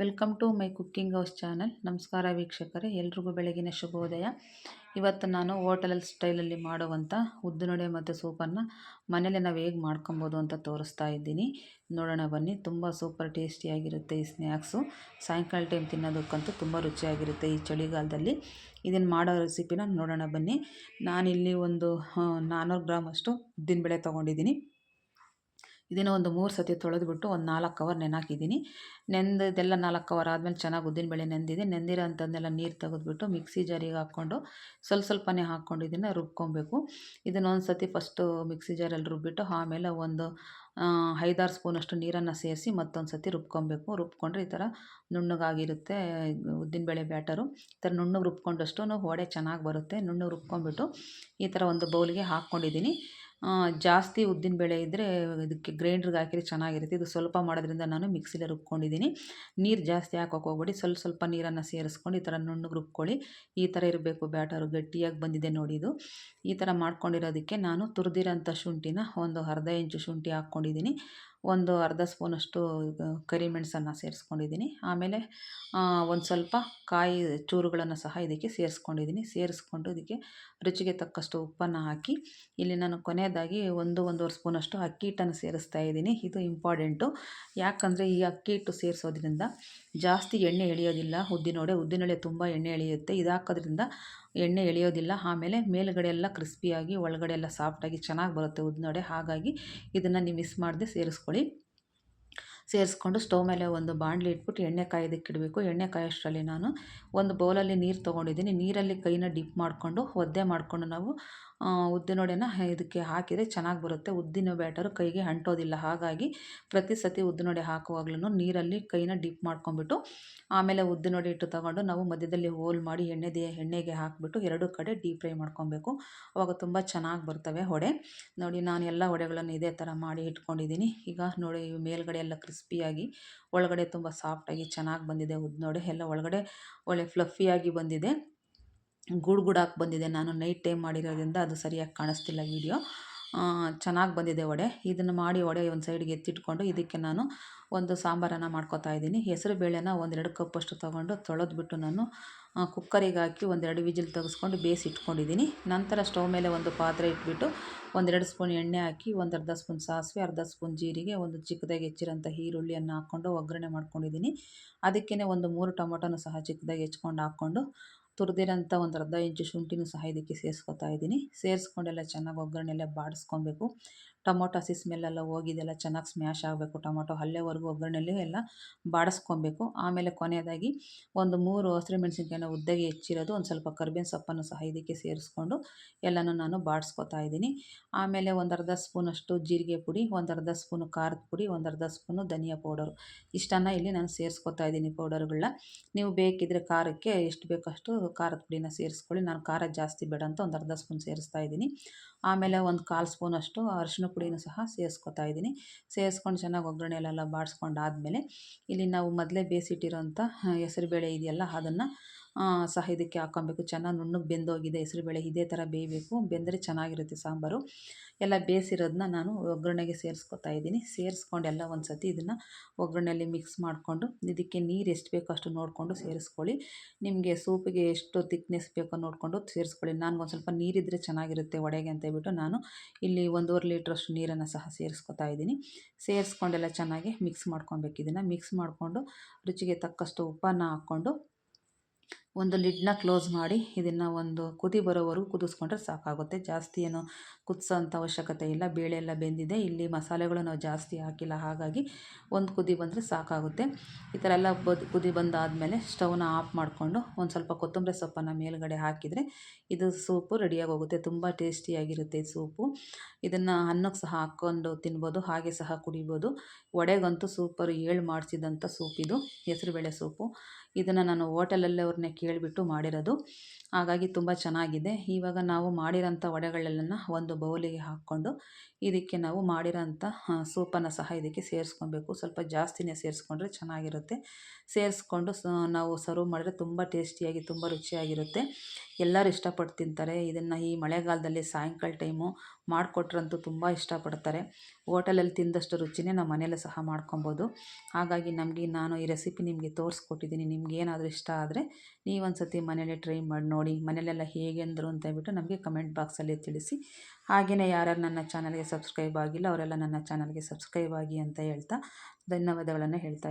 Welcome to my cooking house channel. ನಮಸ್ಕಾರ ವೀಕ್ಷಕರೇ, ಎಲ್ರಿಗೂ ಬೆಳಗಿನ ಶುಭೋದಯ. ಇವತ್ತು ನಾನು ಹೋಟೆಲ್ ಸ್ಟೈಲಲ್ಲಿ ಮಾಡುವಂಥ ಉದ್ದಿನೊಡೆ ಮತ್ತು ಸೂಪನ್ನು ಮನೇಲಿ ನಾವು ಹೇಗೆ ಮಾಡ್ಕೊಬೋದು ಅಂತ ತೋರಿಸ್ತಾ ಇದ್ದೀನಿ. ನೋಡೋಣ ಬನ್ನಿ, ತುಂಬ ಸೂಪರ್ ಟೇಸ್ಟಿಯಾಗಿರುತ್ತೆ ಈ ಸ್ನ್ಯಾಕ್ಸು. ಸಾಯಂಕಾಲ ಟೈಮ್ ತಿನ್ನೋದಕ್ಕಂತೂ ತುಂಬ ರುಚಿಯಾಗಿರುತ್ತೆ ಈ ಚಳಿಗಾಲದಲ್ಲಿ. ಇದನ್ನು ಮಾಡೋ ರೆಸಿಪಿನ ನೋಡೋಣ ಬನ್ನಿ. ನಾನಿಲ್ಲಿ ಒಂದು ನಾನ್ನೂರು ಗ್ರಾಮಷ್ಟು ಉದ್ದಿನ ಉದ್ದಿನಬೇಳೆ ತೊಗೊಂಡಿದ್ದೀನಿ. ಇದನ್ನು ಒಂದು ಮೂರು ಸತಿ ತೊಳೆದುಬಿಟ್ಟು ಒಂದು ನಾಲ್ಕು ಕವರ್ ನೆನಾಕಿದ್ದೀನಿ. ಇದೆಲ್ಲ ನಾಲ್ಕು ಕವರ್ ಆದಮೇಲೆ ಚೆನ್ನಾಗಿ ಉದ್ದಿನಬೇಳೆ ನೆಂದಿದೆ. ನೆಂದಿರೋ ಅಂಥದ್ದನ್ನೆಲ್ಲ ನೀರು ತೆಗೆದುಬಿಟ್ಟು ಮಿಕ್ಸಿ ಜಾರಿಗೆ ಹಾಕ್ಕೊಂಡು ಸ್ವಲ್ಪ ಸ್ವಲ್ಪನೇ ಹಾಕ್ಕೊಂಡು ಇದನ್ನು ರುಬ್ಕೊಬೇಕು. ಇದನ್ನೊಂದು ಸತಿ ಫಸ್ಟು ಮಿಕ್ಸಿ ಜಾರಲ್ಲಿ ರುಬ್ಬಿಟ್ಟು ಆಮೇಲೆ ಒಂದು ಐದಾರು ಸ್ಪೂನಷ್ಟು ನೀರನ್ನು ಸೇರಿಸಿ ಮತ್ತೊಂದು ಸತಿ ರುಬ್ಕೊಬೇಕು. ರುಬ್ಕೊಂಡ್ರೆ ಈ ಥರ ನುಣ್ಣಗಾಗಿರುತ್ತೆ ಉದ್ದಿನಬೇಳೆ ಬ್ಯಾಟರು. ಈ ಥರ ನುಣ್ಣಗೆ ರುಬ್ಕೊಂಡಷ್ಟು ವಡೆ ಚೆನ್ನಾಗಿ ಬರುತ್ತೆ. ನುಣ್ಣಗೆ ರುಬ್ಕೊಂಬಿಟ್ಟು ಈ ಥರ ಒಂದು ಬೌಲಿಗೆ ಹಾಕ್ಕೊಂಡಿದ್ದೀನಿ. ಜಾಸ್ತಿ ಉದ್ದಿನಬೇಳೆ ಇದ್ದರೆ ಇದಕ್ಕೆ ಗ್ರೈಂಡ್ರಿಗೆ ಹಾಕಿದ್ರೆ ಚೆನ್ನಾಗಿರುತ್ತೆ. ಇದು ಸ್ವಲ್ಪ ಮಾಡೋದ್ರಿಂದ ನಾನು ಮಿಕ್ಸಿಲೇ ರುಬ್ಕೊಂಡಿದ್ದೀನಿ. ನೀರು ಜಾಸ್ತಿ ಹಾಕೋಕೆ ಹೋಗ್ಬೇಡಿ. ಸ್ವಲ್ಪ ಸ್ವಲ್ಪ ನೀರನ್ನು ಸೇರಿಸ್ಕೊಂಡು ಈ ಥರ ನುಣ್ಣಗೆ ರುಬ್ಕೊಳ್ಳಿ. ಈ ಥರ ಇರಬೇಕು. ಬ್ಯಾಟರು ಗಟ್ಟಿಯಾಗಿ ಬಂದಿದೆ ನೋಡಿ ಇದು. ಈ ಥರ ಮಾಡ್ಕೊಂಡಿರೋದಕ್ಕೆ ನಾನು ತುರಿದಿರೋಂಥ ಶುಂಠಿನ ಒಂದು ಅರ್ಧ ಇಂಚು ಶುಂಠಿ ಹಾಕ್ಕೊಂಡಿದ್ದೀನಿ. ಒಂದು ಅರ್ಧ ಸ್ಪೂನಷ್ಟು ಕರಿಮೆಣಸನ್ನು ಸೇರಿಸ್ಕೊಂಡಿದ್ದೀನಿ. ಆಮೇಲೆ ಒಂದು ಸ್ವಲ್ಪ ಕಾಯಿ ಚೂರುಗಳನ್ನು ಸಹ ಇದಕ್ಕೆ ಸೇರಿಸ್ಕೊಂಡಿದ್ದೀನಿ. ಸೇರಿಸ್ಕೊಂಡು ಇದಕ್ಕೆ ರುಚಿಗೆ ತಕ್ಕಷ್ಟು ಉಪ್ಪನ್ನು ಹಾಕಿ, ಇಲ್ಲಿ ನಾನು ಕೊನೆಯದಾಗಿ ಒಂದು, ಒಂದೂವರೆ ಸ್ಪೂನಷ್ಟು ಅಕ್ಕಿ ಹಿಟ್ಟನ್ನು ಸೇರಿಸ್ತಾ ಇದ್ದೀನಿ. ಇದು ಇಂಪಾರ್ಟೆಂಟು. ಯಾಕಂದರೆ ಈ ಅಕ್ಕಿ ಹಿಟ್ಟು ಸೇರಿಸೋದ್ರಿಂದ ಜಾಸ್ತಿ ಎಣ್ಣೆ ಎಳೆಯೋದಿಲ್ಲ. ಉದ್ದಿನೋಡೆ, ಉದ್ದಿನೊಡೆ ತುಂಬ ಎಣ್ಣೆ ಎಳೆಯುತ್ತೆ. ಇದಾಕೋದ್ರಿಂದ ಎಣ್ಣೆ ಎಳೆಯೋದಿಲ್ಲ. ಆಮೇಲೆ ಮೇಲುಗಡೆ ಎಲ್ಲ ಕ್ರಿಸ್ಪಿಯಾಗಿ ಒಳಗಡೆ ಎಲ್ಲ ಸಾಫ್ಟಾಗಿ ಚೆನ್ನಾಗಿ ಬರುತ್ತೆ ಉದ್ದಿನಡೆ ಹಾಗಾಗಿ ಇದನ್ನು ನೀವು ಮಿಸ್ ಮಾಡದೆ ಸೇರಿಸ್ಕೊಳ್ಳಿ. ಸೇರಿಸ್ಕೊಂಡು ಸ್ಟವ್ ಮೇಲೆ ಒಂದು ಬಾಣಲಿ ಇಟ್ಬಿಟ್ಟು ಎಣ್ಣೆ ಕಾಯೋದಕ್ಕೆ ಇಡಬೇಕು. ಎಣ್ಣೆ ಕಾಯೋಷ್ಟರಲ್ಲಿ ನಾನು ಒಂದು ಬೌಲಲ್ಲಿ ನೀರು ತೊಗೊಂಡಿದ್ದೀನಿ. ನೀರಲ್ಲಿ ಕೈನ ಡಿಪ್ ಮಾಡಿಕೊಂಡು, ಒದ್ದೆ ಮಾಡಿಕೊಂಡು ನಾವು ಉದ್ದಿನೊಡೆನ ಇದಕ್ಕೆ ಹಾಕಿದರೆ ಚೆನ್ನಾಗಿ ಬರುತ್ತೆ. ಉದ್ದಿನ ಬ್ಯಾಟರು ಕೈಗೆ ಅಂಟೋದಿಲ್ಲ. ಹಾಗಾಗಿ ಪ್ರತಿ ಸತಿ ಉದ್ದಿನ ವಡೆ ಹಾಕುವಾಗ್ಲೂ ನೀರಲ್ಲಿ ಕೈನ ಡಿಪ್ ಮಾಡ್ಕೊಂಬಿಟ್ಟು ಆಮೇಲೆ ಉದ್ದಿನ ವಡೆ ಇಟ್ಟು ತಗೊಂಡು ನಾವು ಮಧ್ಯದಲ್ಲಿ ಹೋಲ್ ಮಾಡಿ ಎಣ್ಣೆದೆ ಎಣ್ಣೆಗೆ ಹಾಕಿಬಿಟ್ಟು ಎರಡು ಕಡೆ ಡೀಪ್ ಫ್ರೈ ಮಾಡ್ಕೊಬೇಕು. ಅವಾಗ ತುಂಬ ಚೆನ್ನಾಗಿ ಬರ್ತವೆ ವಡೆ ನೋಡಿ, ನಾನು ಎಲ್ಲ ವಡೆಗಳನ್ನು ಇದೇ ಥರ ಮಾಡಿ ಇಟ್ಕೊಂಡಿದ್ದೀನಿ. ಈಗ ನೋಡಿ ಮೇಲ್ಗಡೆ ಎಲ್ಲ ಕ್ರಿಸ್ಪಿಯಾಗಿ, ಒಳಗಡೆ ತುಂಬ ಸಾಫ್ಟಾಗಿ ಚೆನ್ನಾಗಿ ಬಂದಿದೆ ಉದ್ದಿನ ವಡೆ ಎಲ್ಲ ಒಳಗಡೆ ಒಳ್ಳೆ ಫ್ಲಫಿಯಾಗಿ ಬಂದಿದೆ. ಗೂಡು ಗೂಡಾಗಿ ಬಂದಿದೆ. ನಾನು ನೈಟ್ ಟೈಮ್ ಮಾಡಿರೋದ್ರಿಂದ ಅದು ಸರಿಯಾಗಿ ಕಾಣಿಸ್ತಿಲ್ಲ ವೀಡಿಯೋ ಚೆನ್ನಾಗಿ ಬಂದಿದೆ ವಡೆ. ಇದನ್ನು ಮಾಡಿ ವಡೆ ಒಂದು ಸೈಡ್ಗೆ ಎತ್ತಿಟ್ಕೊಂಡು ಇದಕ್ಕೆ ನಾನು ಒಂದು ಸಾಂಬಾರನ್ನು ಮಾಡ್ಕೊತಾ ಇದ್ದೀನಿ. ಹೆಸರು ಬೇಳೆನ ಒಂದೆರಡು ಕಪ್ಪಷ್ಟು ತೊಗೊಂಡು ತೊಳೆದ್ಬಿಟ್ಟು ನಾನು ಕುಕ್ಕರಿಗೆ ಹಾಕಿ ಒಂದೆರಡು ವಿಜಿಲ್ ತೆಗೆಸ್ಕೊಂಡು ಬೇಯಿಸಿ ಇಟ್ಕೊಂಡಿದ್ದೀನಿ. ನಂತರ ಸ್ಟವ್ ಮೇಲೆ ಒಂದು ಪಾತ್ರೆ ಇಟ್ಬಿಟ್ಟು ಒಂದೆರಡು ಸ್ಪೂನ್ ಎಣ್ಣೆ ಹಾಕಿ ಒಂದು ಅರ್ಧ ಸ್ಪೂನ್ ಸಾಸಿವೆ, ಅರ್ಧ ಸ್ಪೂನ್ ಜೀರಿಗೆ, ಒಂದು ಚಿಕ್ಕದಾಗಿ ಹೆಚ್ಚಿರೋಂಥ ಈರುಳ್ಳಿಯನ್ನು ಹಾಕ್ಕೊಂಡು ಒಗ್ಗರಣೆ ಮಾಡ್ಕೊಂಡಿದ್ದೀನಿ. ಅದಕ್ಕೇ ಒಂದು ಮೂರು ಟೊಮೊಟೊನೂ ಸಹ ಚಿಕ್ಕದಾಗಿ ಹೆಚ್ಕೊಂಡು ಹಾಕ್ಕೊಂಡು ತುರಿದಿರೋಂಥ ಒಂದು ಅರ್ಧ ಇಂಚು ಶುಂಠಿನೂ ಸಹ ಇದಕ್ಕೆ ಸೇರಿಸ್ಕೊತಾ ಇದ್ದೀನಿ. ಸೇರಿಸ್ಕೊಂಡೆಲ್ಲ ಚೆನ್ನಾಗಿ ಒಗ್ಗರಣೆಲ್ಲ ಬಾಡಿಸ್ಕೊಬೇಕು. ಟೊಮೊಟೊ ಹಸಿ ಸ್ಮೆಲ್ಲೆಲ್ಲ ಹೋಗಿದೆಲ್ಲ ಚೆನ್ನಾಗಿ ಸ್ಮ್ಯಾಶ್ ಆಗಬೇಕು ಟೊಮೊಟೊ. ಅಲ್ಲೇವರೆಗೂ ಒಗ್ಗರಣೆಯಲ್ಲಿ ಎಲ್ಲ ಬಾಡಿಸ್ಕೊಬೇಕು. ಆಮೇಲೆ ಕೊನೆಯದಾಗಿ ಒಂದು ಮೂರು ಹಸಿರು ಮೆಣಸಿನ್ಕಾಯಿನ ಉದ್ದಗೆ ಹೆಚ್ಚಿರೋದು, ಒಂದು ಸ್ವಲ್ಪ ಕರ್ಬೇವಿನ ಸೊಪ್ಪನ್ನು ಸಹ ಇದಕ್ಕೆ ಸೇರಿಸ್ಕೊಂಡು ಎಲ್ಲನೂ ನಾನು ಬಾಡಿಸ್ಕೊತಾ ಇದ್ದೀನಿ. ಆಮೇಲೆ ಒಂದು ಅರ್ಧ ಸ್ಪೂನಷ್ಟು ಜೀರಿಗೆ ಪುಡಿ, ಒಂದು ಅರ್ಧ ಸ್ಪೂನು ಖಾರದ ಪುಡಿ, ಒಂದು ಅರ್ಧ ಸ್ಪೂನು ಧನಿಯಾ ಪೌಡರು. ಇಷ್ಟನ್ನು ಇಲ್ಲಿ ನಾನು ಸೇರಿಸ್ಕೊತಾ ಇದ್ದೀನಿ ಪೌಡರ್ಗಳನ್ನ. ನೀವು ಬೇಕಿದ್ದರೆ ಖಾರಕ್ಕೆ ಎಷ್ಟು ಬೇಕಷ್ಟು ಖಾರದ ಪುಡಿನ ಸೇರಿಸ್ಕೊಳ್ಳಿ. ನಾನು ಖಾರ ಜಾಸ್ತಿ ಬೇಡ ಅಂತ ಒಂದು ಅರ್ಧ ಸ್ಪೂನ್ ಸೇರಿಸ್ತಾ ಇದ್ದೀನಿ. ಆಮೇಲೆ ಒಂದು ಕಾಲು ಸ್ಪೂನಷ್ಟು ಅರಿಶಿನ ಪುಡಿನೂ ಸಹ ಸೇರಿಸ್ಕೊತಾ ಇದ್ದೀನಿ. ಸೇರಿಸ್ಕೊಂಡು ಚೆನ್ನಾಗಿ ಒಗ್ಗರಣೆ ಎಲ್ಲ ಬಾಡಿಸ್ಕೊಂಡಾದ್ಮೇಲೆ ಇಲ್ಲಿ ನಾವು ಮೊದಲೇ ಬೇಯಿಸಿಟ್ಟಿರೋಂಥ ಹೆಸರುಬೇಳೆ ಇದೆಯಲ್ಲ ಅದನ್ನು ಸಹ ಇದಕ್ಕೆ ಹಾಕ್ಕೊಬೇಕು. ಚೆನ್ನಾಗಿ ನುಣ್ಣಗೆ ಬೆಂದೋಗಿದೆ ಹೆಸರುಬೇಳೆ ಇದೇ ಥರ ಬೇಯಬೇಕು. ಬೆಂದರೆ ಚೆನ್ನಾಗಿರುತ್ತೆ ಸಾಂಬಾರು. ಎಲ್ಲ ಬೇಯಿಸಿರೋದನ್ನ ನಾನು ಒಗ್ಗರಣೆಗೆ ಸೇರಿಸ್ಕೊತಾ ಇದ್ದೀನಿ. ಸೇರಿಸ್ಕೊಂಡು ಎಲ್ಲ ಒಂದು ಸತಿ ಇದನ್ನು ಒಗ್ಗರಣೆಯಲ್ಲಿ ಮಿಕ್ಸ್ ಮಾಡಿಕೊಂಡು, ಇದಕ್ಕೆ ನೀರು ಎಷ್ಟು ಬೇಕೋ ಅಷ್ಟು ನೋಡಿಕೊಂಡು ಸೇರಿಸ್ಕೊಳ್ಳಿ. ನಿಮಗೆ ಸೂಪಿಗೆ ಎಷ್ಟು ತಿಕ್ನೆಸ್ ಬೇಕೋ ನೋಡಿಕೊಂಡು ಸೇರಿಸ್ಕೊಳ್ಳಿ. ನಾನು ಒಂದು ಸ್ವಲ್ಪ ನೀರಿದ್ದರೆ ಚೆನ್ನಾಗಿರುತ್ತೆ ಒಡೆಗೆ ಅಂತ ಹೇಳ್ಬಿಟ್ಟು ನಾನು ಇಲ್ಲಿ ಒಂದೂವರೆ ಲೀಟ್ರಷ್ಟು ನೀರನ್ನು ಸಹ ಸೇರಿಸ್ಕೊತಾ ಇದ್ದೀನಿ. ಸೇರಿಸ್ಕೊಂಡೆಲ್ಲ ಚೆನ್ನಾಗಿ ಮಿಕ್ಸ್ ಮಾಡ್ಕೊಬೇಕು ಇದನ್ನು. ಮಿಕ್ಸ್ ಮಾಡಿಕೊಂಡು ರುಚಿಗೆ ತಕ್ಕಷ್ಟು ಉಪ್ಪನ್ನು ಹಾಕ್ಕೊಂಡು ಒಂದು ಲಿಡ್ನ ಕ್ಲೋಸ್ ಮಾಡಿ ಇದನ್ನು ಒಂದು ಕುದಿ ಬರೋವರೆಗೂ ಕುದಿಸ್ಕೊಂಡ್ರೆ ಸಾಕಾಗುತ್ತೆ. ಜಾಸ್ತಿ ಏನು ಕುದಿಸೋಂಥ ಅವಶ್ಯಕತೆ ಇಲ್ಲ. ಬೇಳೆ ಎಲ್ಲ ಬೆಂದಿದೆ. ಇಲ್ಲಿ ಮಸಾಲೆಗಳು ನಾವು ಜಾಸ್ತಿ ಹಾಕಿಲ್ಲ. ಹಾಗಾಗಿ ಒಂದು ಕುದಿ ಬಂದರೆ ಸಾಕಾಗುತ್ತೆ. ಈ ಥರ ಎಲ್ಲ ಬದ್ ಕುದಿ ಬಂದಾದಮೇಲೆ ಸ್ಟವ್ನ ಆಫ್ ಮಾಡಿಕೊಂಡು ಒಂದು ಸ್ವಲ್ಪ ಕೊತ್ತಂಬರಿ ಸೊಪ್ಪನ್ನು ಮೇಲುಗಡೆ ಹಾಕಿದರೆ ಇದು ಸೂಪು ರೆಡಿಯಾಗಿ ಹೋಗುತ್ತೆ ತುಂಬ ಟೇಸ್ಟಿಯಾಗಿರುತ್ತೆ ಈ ಸೂಪು. ಇದನ್ನು ಅನ್ನಕ್ಕೆ ಸಹ ಹಾಕ್ಕೊಂಡು ತಿನ್ಬೋದು. ಹಾಗೆ ಸಹ ಕುಡಿಬೋದು. ವಡೆಗಂತೂ ಸೂಪರ್ ಏಳು ಮಾಡಿಸಿದಂಥ ಸೂಪ್ ಇದು ಹೆಸರುಬೇಳೆ ಸೂಪು. ಇದನ್ನು ನಾನು ಹೋಟೆಲಲ್ಲಿ ಅವ್ರನ್ನೇ ಕೇಳಿಬಿಟ್ಟು ಮಾಡಿರೋದು. ಹಾಗಾಗಿ ತುಂಬ ಚೆನ್ನಾಗಿದೆ. ಇವಾಗ ನಾವು ಮಾಡಿರೋಂಥ ವಡೆಗಳೆಲ್ಲನ ಒಂದು ಬೌಲಿಗೆ ಹಾಕ್ಕೊಂಡು ಇದಕ್ಕೆ ನಾವು ಮಾಡಿರೋಂಥ ಸೂಪನ್ನು ಸಹ ಇದಕ್ಕೆ ಸೇರಿಸ್ಕೊಬೇಕು. ಸ್ವಲ್ಪ ಜಾಸ್ತಿನೇ ಸೇರಿಸ್ಕೊಂಡ್ರೆ ಚೆನ್ನಾಗಿರುತ್ತೆ. ಸೇರಿಸ್ಕೊಂಡು ನಾವು ಸರ್ವ್ ಮಾಡಿದ್ರೆ ತುಂಬ ಟೇಸ್ಟಿಯಾಗಿ, ತುಂಬ ರುಚಿಯಾಗಿರುತ್ತೆ. ಎಲ್ಲರೂ ಇಷ್ಟಪಟ್ಟು ತಿಂತಾರೆ. ಇದನ್ನು ಈ ಮಳೆಗಾಲದಲ್ಲಿ ಸಾಯಂಕಾಲ ಟೈಮು ಮಾಡಿಕೊಟ್ರಂತೂ ತುಂಬ ಇಷ್ಟಪಡ್ತಾರೆ. ಹೋಟೆಲಲ್ಲಿ ತಿಂದಷ್ಟು ರುಚಿನೇ ನಾವು ಮನೆಯಲ್ಲೇ ಸಹ ಮಾಡ್ಕೊಬೋದು. ಹಾಗಾಗಿ ನಮಗೆ ನಾನು ಈ ರೆಸಿಪಿ ನಿಮಗೆ ತೋರಿಸ್ಕೊಟ್ಟಿದ್ದೀನಿ. ನಿಮ್ಗೆ ಏನಾದರೂ ಇಷ್ಟ ಆದರೆ ನೀವೊಂದು ಸತಿ ಮನೇಲಿ ಟ್ರೈ ಮಾಡಿ ನೋಡಿ ಮನೇಲೆಲ್ಲ ಹೇಗೆ ಅಂದರು ಅಂತ ಹೇಳ್ಬಿಟ್ಟು ನಮಗೆ ಕಮೆಂಟ್ ಬಾಕ್ಸಲ್ಲಿ ತಿಳಿಸಿ. ಹಾಗೆಯೇ ಯಾರ್ಯಾರು ನನ್ನ ಚಾನಲ್ಗೆ ಸಬ್ಸ್ಕ್ರೈಬ್ ಆಗಿಲ್ಲ, ಅವರೆಲ್ಲ ನನ್ನ ಚಾನಲ್ಗೆ ಸಬ್ಸ್ಕ್ರೈಬ್ ಆಗಿ ಅಂತ ಹೇಳ್ತಾ ಧನ್ಯವಾದಗಳನ್ನು ಹೇಳ್ತಾ